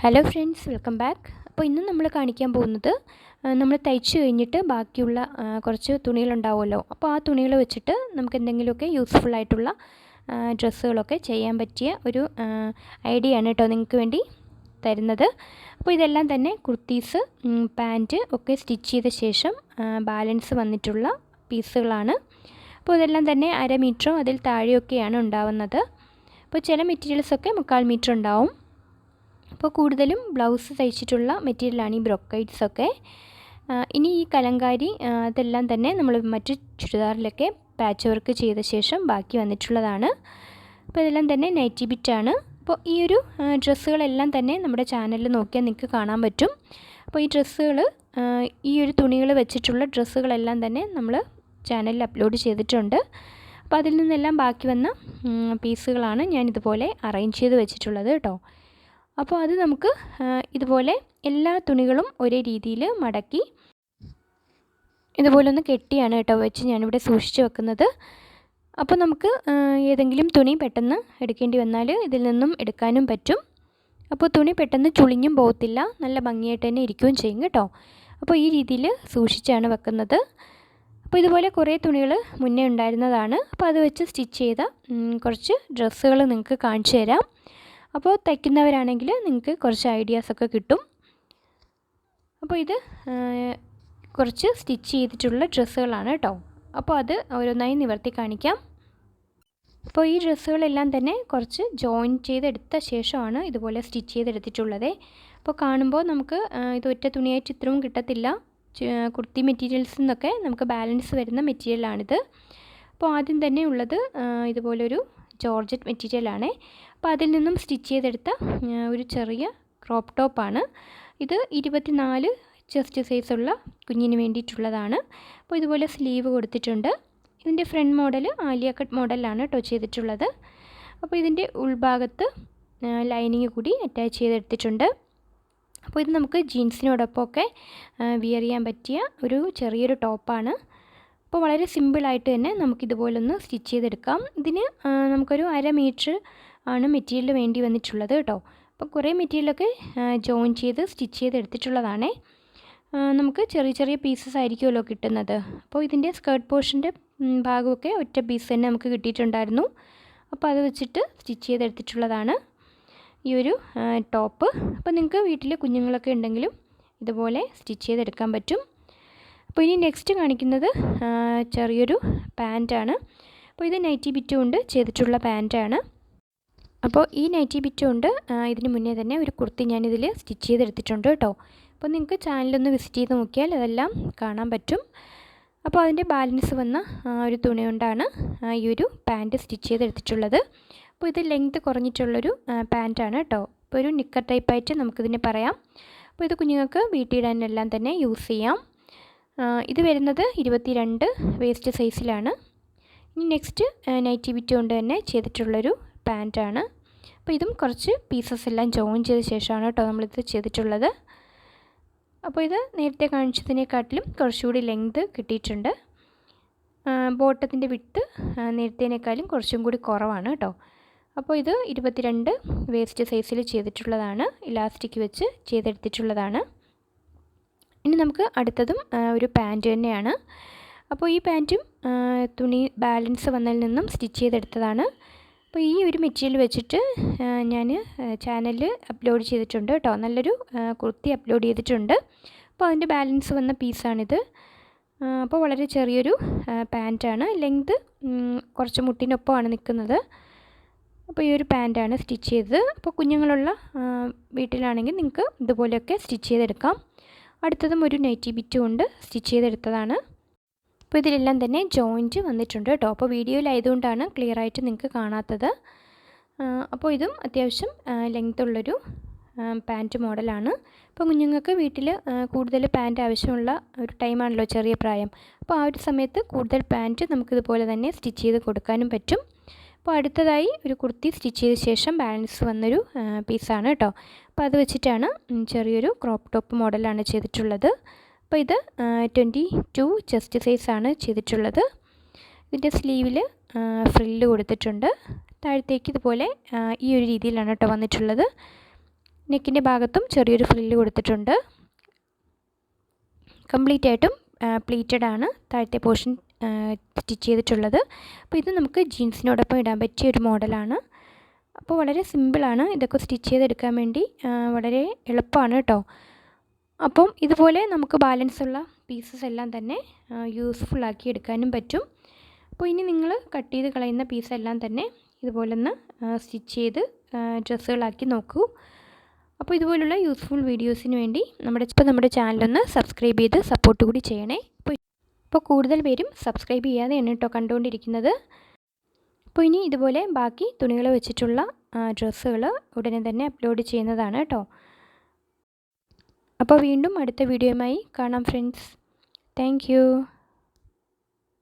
Hello friends welcome back അപ്പോൾ ഇന്ന് നമ്മൾ കാണിക്കാൻ പോകുന്നത് നമ്മൾ തയ്ച്ച് കഴിഞ്ഞിട്ട് ബാക്കിയുള്ള കുറച്ച് തുണികളുണ്ടാവുമല്ലോ. അപ്പോൾ ആ തുണികൾ വെച്ചിട്ട് നമുക്ക് എന്തെങ്കിലുമൊക്കെ യൂസ്ഫുൾ ആയിട്ടുള്ള ഡ്രസ്സുകളൊക്കെ ചെയ്യാൻ പറ്റിയ ഒരു ഐഡിയ ആണ് കേട്ടോ നിങ്ങൾക്ക് വേണ്ടി തരുന്നത്. അപ്പോൾ ഇതെല്ലാം തന്നെ കുർത്തീസ് പാന്റ് ഒക്കെ സ്റ്റിച്ച് ചെയ്ത ശേഷം ബാലൻസ് വന്നിട്ടുള്ള പീസുകളാണ്. അപ്പോൾ ഇതെല്ലാം തന്നെ അര മീറ്ററോ അതിൽ താഴെയൊക്കെയാണ് ഉണ്ടാവുന്നത്. അപ്പോൾ ചില മെറ്റീരിയൽസൊക്കെ മുക്കാൽ മീറ്റർ ഉണ്ടാവും. അപ്പോൾ കൂടുതലും ബ്ലൗസ് തയ്ച്ചിട്ടുള്ള മെറ്റീരിയലാണ് ഈ ബ്രൊക്കൈഡ്സ് ഒക്കെ. ഇനി ഈ കലങ്കാരി അതെല്ലാം തന്നെ നമ്മൾ മറ്റു ചുരിദാറിലൊക്കെ പാച്ച് വർക്ക് ചെയ്ത ശേഷം ബാക്കി വന്നിട്ടുള്ളതാണ്. അപ്പോൾ ഇതെല്ലാം തന്നെ നൈറ്റി ബിറ്റാണ് അപ്പോൾ ഈ ഒരു ഡ്രസ്സുകളെല്ലാം തന്നെ നമ്മുടെ ചാനലിൽ നോക്കിയാൽ നിങ്ങൾക്ക് കാണാൻ പറ്റും. അപ്പോൾ ഈ ഡ്രസ്സുകൾ ഈ ഒരു തുണികൾ വെച്ചിട്ടുള്ള ഡ്രസ്സുകളെല്ലാം തന്നെ നമ്മൾ ചാനലിൽ അപ്ലോഡ് ചെയ്തിട്ടുണ്ട്. അപ്പോൾ അതിൽ നിന്നെല്ലാം ബാക്കി വന്ന പീസുകളാണ് ഞാൻ ഇതുപോലെ അറേഞ്ച് ചെയ്ത് വെച്ചിട്ടുള്ളത് കേട്ടോ. അപ്പോൾ അത് നമുക്ക് ഇതുപോലെ എല്ലാ തുണികളും ഒരേ രീതിയിൽ മടക്കി ഇതുപോലെ ഒന്ന് കെട്ടിയാണ് കേട്ടോ വെച്ച് ഞാനിവിടെ സൂക്ഷിച്ച് വെക്കുന്നത്. അപ്പോൾ നമുക്ക് ഏതെങ്കിലും തുണി പെട്ടെന്ന് എടുക്കേണ്ടി വന്നാൽ ഇതിൽ നിന്നും എടുക്കാനും പറ്റും. അപ്പോൾ തുണി പെട്ടെന്ന് ചുളിഞ്ഞും പോകത്തില്ല. നല്ല ഭംഗിയായിട്ട് തന്നെ ഇരിക്കുകയും ചെയ്യും കേട്ടോ. അപ്പോൾ ഈ രീതിയിൽ സൂക്ഷിച്ചാണ് വെക്കുന്നത്. അപ്പോൾ ഇതുപോലെ കുറേ തുണികൾ മുന്നേ ഉണ്ടായിരുന്നതാണ്. അപ്പോൾ അത് വെച്ച് സ്റ്റിച്ച് ചെയ്ത കുറച്ച് ഡ്രസ്സുകൾ നിങ്ങൾക്ക് കാണിച്ചു തരാം. അപ്പോൾ തയ്ക്കുന്നവരാണെങ്കിൽ നിങ്ങൾക്ക് കുറച്ച് ഐഡിയാസൊക്കെ കിട്ടും. അപ്പോൾ ഇത് കുറച്ച് സ്റ്റിച്ച് ചെയ്തിട്ടുള്ള ഡ്രസ്സുകളാണ് കേട്ടോ. അപ്പോൾ അത് ഓരോന്നായി നിവർത്തി കാണിക്കാം. അപ്പോൾ ഈ ഡ്രസ്സുകളെല്ലാം തന്നെ കുറച്ച് ജോയിൻ ചെയ്തെടുത്ത ശേഷമാണ് ഇതുപോലെ സ്റ്റിച്ച് ചെയ്തെടുത്തിട്ടുള്ളത്. അപ്പോൾ കാണുമ്പോൾ നമുക്ക് ഇത് ഒറ്റ തുണിയായിട്ട് ഇത്രയും കിട്ടത്തില്ല. കുർത്തി മെറ്റീരിയൽസിൽ നിന്നൊക്കെ നമുക്ക് ബാലൻസ് വരുന്ന മെറ്റീരിയലാണിത് അപ്പോൾ ആദ്യം തന്നെ ഉള്ളത് ഇതുപോലൊരു ജോർജറ്റ് മെറ്റീരിയലാണ് അപ്പോൾ അതിൽ നിന്നും സ്റ്റിച്ച് ചെയ്തെടുത്ത ഒരു ചെറിയ ക്രോപ്പ് ടോപ്പാണ് ഇത് ഇരുപത്തിനാല് ചെസ്റ്റ് സൈസുള്ള കുഞ്ഞിന് വേണ്ടിയിട്ടുള്ളതാണ്. അപ്പോൾ ഇതുപോലെ സ്ലീവ് കൊടുത്തിട്ടുണ്ട്. ഇതിന്റെ ഫ്രണ്ട് മോഡൽ ആലിയ കട്ട് മോഡലാണ് കേട്ടോ ചെയ്തിട്ടുള്ളത്. അപ്പോൾ ഇതിന്റെ ഉൾഭാഗത്ത് ലൈനിങ് കൂടി അറ്റാച്ച് ചെയ്തെടുത്തിട്ടുണ്ട്. അപ്പോൾ ഇത് നമുക്ക് ജീൻസിനോടൊപ്പമൊക്കെ വിയർ ചെയ്യാൻ പറ്റിയ ഒരു ചെറിയൊരു ടോപ്പാണ്. അപ്പോൾ വളരെ സിമ്പിളായിട്ട് തന്നെ നമുക്കിതുപോലൊന്ന് സ്റ്റിച്ച് ചെയ്തെടുക്കാം. ഇതിന് നമുക്കൊരു അര മീറ്റർ ആണ് മെറ്റീരിയൽ വേണ്ടി വന്നിട്ടുള്ളത് കേട്ടോ. അപ്പോൾ കുറേ മെറ്റീരിയലൊക്കെ ജോയിൻ ചെയ്ത് സ്റ്റിച്ച് ചെയ്തെടുത്തിട്ടുള്ളതാണേ. നമുക്ക് ചെറിയ ചെറിയ പീസസ് ആയിരിക്കുമല്ലോ കിട്ടുന്നത്. അപ്പോൾ ഇതിന്റെ സ്കേർട്ട് പോർഷന്റെ ഭാഗമൊക്കെ ഒറ്റ പീസ് തന്നെ നമുക്ക് കിട്ടിയിട്ടുണ്ടായിരുന്നു. അപ്പോൾ അത് വെച്ചിട്ട് സ്റ്റിച്ച് ചെയ്തെടുത്തിട്ടുള്ളതാണ്. ഈ ഒരു ടോപ്പ്. അപ്പോൾ നിങ്ങൾക്ക് വീട്ടിൽ കുഞ്ഞുങ്ങളൊക്കെ ഉണ്ടെങ്കിലും ഇതുപോലെ സ്റ്റിച്ച് ചെയ്തെടുക്കാൻ പറ്റും. അപ്പോൾ ഇനി നെക്സ്റ്റ് കാണിക്കുന്നത് ചെറിയൊരു പാന്റാണ് അപ്പോൾ ഇത് നൈറ്റി ബിറ്റ് കൊണ്ട് ചെയ്തിട്ടുള്ള പാന്റാണ് അപ്പോൾ ഈ നൈറ്റി ബിറ്റ് കൊണ്ട് ഇതിന് മുന്നേ തന്നെ ഒരു കുർത്തി ഞാനിതിൽ സ്റ്റിച്ച് ചെയ്തെടുത്തിട്ടുണ്ട് കേട്ടോ. അപ്പോൾ നിങ്ങൾക്ക് ചാനലൊന്ന് വിസിറ്റ് ചെയ്ത് നോക്കിയാൽ അതെല്ലാം കാണാൻ പറ്റും. അപ്പോൾ അതിന്റെ ബാലൻസ് വന്ന ഒരു തുണി കൊണ്ടാണ് ഈ ഒരു പാന്റ് സ്റ്റിച്ച് ചെയ്തെടുത്തിട്ടുള്ളത്. അപ്പോൾ ഇത് ലെങ്ത് കുറഞ്ഞിട്ടുള്ളൊരു പാന്റാണ് കേട്ടോ. ഇപ്പോൾ ഒരു നിക്കർ ടൈപ്പായിട്ട് നമുക്കിതിനെ പറയാം. അപ്പോൾ ഇത് കുഞ്ഞുങ്ങൾക്ക് വീട്ടിലിടാനെല്ലാം തന്നെ യൂസ് ചെയ്യാം. ഇത് വരുന്നത് ഇരുപത്തിരണ്ട് വേസ്റ്റ് സൈസിലാണ്. ഇനി നെക്സ്റ്റ് നൈറ്റി ബിറ്റ് കൊണ്ട് തന്നെ ചെയ്തിട്ടുള്ളൊരു പാന്റാണ് അപ്പോൾ ഇതും കുറച്ച് പീസസ് എല്ലാം ജോയിൻ ചെയ്ത ശേഷമാണ് കേട്ടോ നമ്മളിത് ചെയ്തിട്ടുള്ളത്. അപ്പോൾ ഇത് നേരത്തെ കാണിച്ചതിനെക്കാട്ടിലും കുറച്ചുകൂടി ലെങ്ത് കിട്ടിയിട്ടുണ്ട്. ബോട്ടത്തിന്റെ വിട്ട് നേരത്തേനേക്കാളും കുറച്ചും കൂടി കുറവാണ് കേട്ടോ. അപ്പോൾ ഇത് ഇരുപത്തിരണ്ട് വേസ്റ്റ് സൈസിൽ ചെയ്തിട്ടുള്ളതാണ് ഇലാസ്റ്റിക് വെച്ച് ചെയ്തെടുത്തിട്ടുള്ളതാണ്. ഇനി നമുക്ക് അടുത്തതും ഒരു പാന്റ് തന്നെയാണ്. അപ്പോൾ ഈ പാന്റും തുണി ബാലൻസ് വന്നതിൽ നിന്നും സ്റ്റിച്ച് ചെയ്തെടുത്തതാണ്. അപ്പോൾ ഈ ഒരു മെറ്റീരിയൽ വെച്ചിട്ട് ഞാൻ ചാനലിൽ അപ്ലോഡ് ചെയ്തിട്ടുണ്ട് കേട്ടോ. നല്ലൊരു കുർത്തി അപ്ലോഡ് ചെയ്തിട്ടുണ്ട്. അപ്പോൾ അതിന്റെ ബാലൻസ് വന്ന പീസാണിത് അപ്പോൾ വളരെ ചെറിയൊരു പാന്റാണ് ലെങ്ത് കുറച്ച് മുട്ടിനൊപ്പമാണ് നിൽക്കുന്നത്. അപ്പോൾ ഈ ഒരു പാന്റാണ് സ്റ്റിച്ച് ചെയ്തത്. അപ്പോൾ കുഞ്ഞുങ്ങളുള്ള വീട്ടിലാണെങ്കിൽ നിങ്ങൾക്ക് ഇതുപോലെയൊക്കെ സ്റ്റിച്ച് ചെയ്തെടുക്കാം. അടുത്തതും ഒരു നൈറ്റി ബിറ്റ് കൊണ്ട് സ്റ്റിച്ച് ചെയ്തെടുത്തതാണ്. അപ്പോൾ ഇതിലെല്ലാം തന്നെ ജോയിന്റ് വന്നിട്ടുണ്ട് ടോപ്പ് അപ്പോൾ വീഡിയോയിലായതുകൊണ്ടാണ് ക്ലിയർ ആയിട്ട് നിങ്ങൾക്ക് കാണാത്തത്. അപ്പോൾ ഇതും അത്യാവശ്യം ലെങ്ത് ഉള്ളൊരു പാന്റ് മോഡലാണ് അപ്പോൾ കുഞ്ഞുങ്ങൾക്ക് വീട്ടിൽ കൂടുതൽ പാന്റ് ആവശ്യമുള്ള ഒരു ടൈമാണല്ലോ ചെറിയ പ്രായം. അപ്പോൾ ആ ഒരു സമയത്ത് കൂടുതൽ പാന്റ് നമുക്കിതുപോലെ തന്നെ സ്റ്റിച്ച് ചെയ്ത് കൊടുക്കാനും പറ്റും. അപ്പോൾ അടുത്തതായി ഒരു കുർത്തി സ്റ്റിച്ച് ചെയ്ത ശേഷം ബാലൻസ് വന്നൊരു പീസാണ് കേട്ടോ. അപ്പോൾ അത് വെച്ചിട്ടാണ് ചെറിയൊരു ക്രോപ്പ് ടോപ്പ് മോഡലാണ് ചെയ്തിട്ടുള്ളത്. അപ്പോൾ ഇത് ട്വന്റി ടു ചെസ്റ്റ് സൈസാണ് ചെയ്തിട്ടുള്ളത്. ഇതിന്റെ സ്ലീവിൽ ഫ്രില്ല് കൊടുത്തിട്ടുണ്ട്. താഴത്തേക്ക് ഇതുപോലെ ഈ ഒരു രീതിയിലാണ് കേട്ടോ വന്നിട്ടുള്ളത്. നെക്കിന്റെ ഭാഗത്തും ചെറിയൊരു ഫ്രില്ല് കൊടുത്തിട്ടുണ്ട്. കംപ്ലീറ്റ് ആയിട്ടും പ്ലീറ്റഡ് ആണ് താഴത്തെ പോർഷൻ സ്റ്റിച്ച് ചെയ്തിട്ടുള്ളത്. അപ്പോൾ ഇത് നമുക്ക് ജീൻസിനോടൊപ്പം ഇടാൻ പറ്റിയ ഒരു മോഡലാണ്. അപ്പോൾ വളരെ സിമ്പിളാണ് ഇതൊക്കെ സ്റ്റിച്ച് ചെയ്തെടുക്കാൻ വേണ്ടി. വളരെ എളുപ്പമാണ് കേട്ടോ. അപ്പം ഇതുപോലെ നമുക്ക് ബാലൻസ് ഉള്ള പീസസ് എല്ലാം തന്നെ യൂസ്ഫുൾ ആക്കി എടുക്കാനും പറ്റും. അപ്പോൾ ഇനി നിങ്ങൾ കട്ട് ചെയ്ത് കളയുന്ന പീസ് എല്ലാം തന്നെ ഇതുപോലൊന്ന് സ്റ്റിച്ച് ചെയ്ത് ഡ്രസ്സുകളാക്കി നോക്കൂ. അപ്പോൾ ഇതുപോലുള്ള യൂസ്ഫുൾ വീഡിയോസിന് വേണ്ടി നമ്മുടെ ഇപ്പോൾ നമ്മുടെ ചാനലൊന്ന് സബ്സ്ക്രൈബ് ചെയ്ത് സപ്പോർട്ട് കൂടി ചെയ്യണേ. ഇപ്പോൾ കൂടുതൽ പേരും സബ്സ്ക്രൈബ് ചെയ്യാതെയാണ് കേട്ടോ കണ്ടുകൊണ്ടിരിക്കുന്നത്. അപ്പോൾ ഇനി ഇതുപോലെ ബാക്കി തുണികൾ വെച്ചിട്ടുള്ള ഡ്രസ്സുകൾ ഉടനെ തന്നെ അപ്ലോഡ് ചെയ്യുന്നതാണ് കേട്ടോ. അപ്പോൾ വീണ്ടും അടുത്ത വീഡിയോയുമായി കാണാം ഫ്രണ്ട്സ് താങ്ക്